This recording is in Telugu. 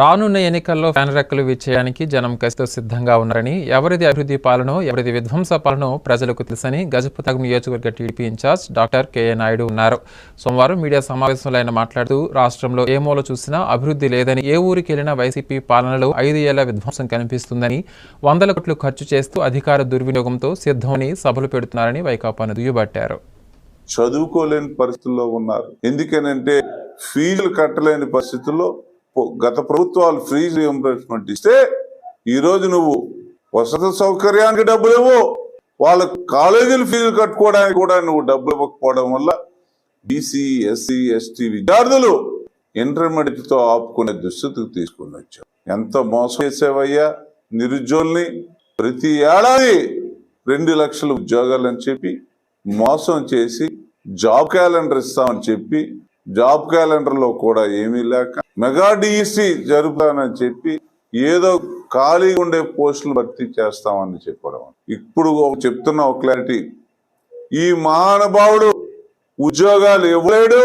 రానున్న ఎన్నికల్లో ఫ్యాన్ రెక్కలు విచ్చేయడానికి జనం కసితో సిద్ధంగా ఉన్నారని ఎవరిది అభివృద్ధి పాలనో ఎవరిది విధ్వంస పాలనో ప్రజలకు తెలుసని గజపతగం నియోజకవర్గ TDP incharge doctor KA Naidu ఉన్నారు. సోమవారం మీడియా సమావేశంలో ఆయన మాట్లాడుతూ రాష్ట్రంలో ఏ మూల చూసినా అభివృద్ధి లేదని ఏ ఊరికి వెళ్ళినా వైసీపీ పాలనలో ఐదు ఏళ్ళ విధ్వంసం కనిపిస్తుందని వందల కోట్లు ఖర్చు చేస్తూ అధికార దుర్వినియోగంతో సిద్ధమని సభలు పెడుతున్నారని వైకాపాను దుయ్యబట్టారు. చదువుకోలేని పరిస్థితుల్లో ఉన్నారు. ఎందుకనంటే ఫీజులు కట్టలేని పరిస్థితుల్లో గత ప్రభుత్వాలు ఫ్రీ రియంబర్స్మెంట్ ఇస్తే ఈరోజు నువ్వు వసతి సౌకర్యానికి డబ్బులు ఇవ్వు. వాళ్ళ కాలేజీలు ఫీజులు కట్టుకోవడానికి కూడా నువ్వు డబ్బులు ఇవ్వకపోవడం వల్ల బీసీ ఎస్సీ ఎస్టీ విద్యార్థులు ఇంటర్మీడియట్తో ఆపుకునే దుస్థితికి తీసుకుని వచ్చావు. ఎంత మోసం చేసేవయ్యా? నిరుద్యోగుల్ని ప్రతి ఏడాది రెండు లక్షల ఉద్యోగాలు అని చెప్పి మోసం చేసి జాబ్ క్యాలెండర్ ఇస్తామని చెప్పి జాబ్ క్యాలెండర్లో కూడా ఏమీ లేక మెగా డిఈసి జరుపుతానని చెప్పి ఏదో ఖాళీగా ఉండే పోస్టులు భర్తీ చేస్తామని చెప్పడం. ఇప్పుడు చెప్తున్న ఒక క్లారిటీ. ఈ మహానుభావుడు ఉద్యోగాలు ఇవ్వలేడు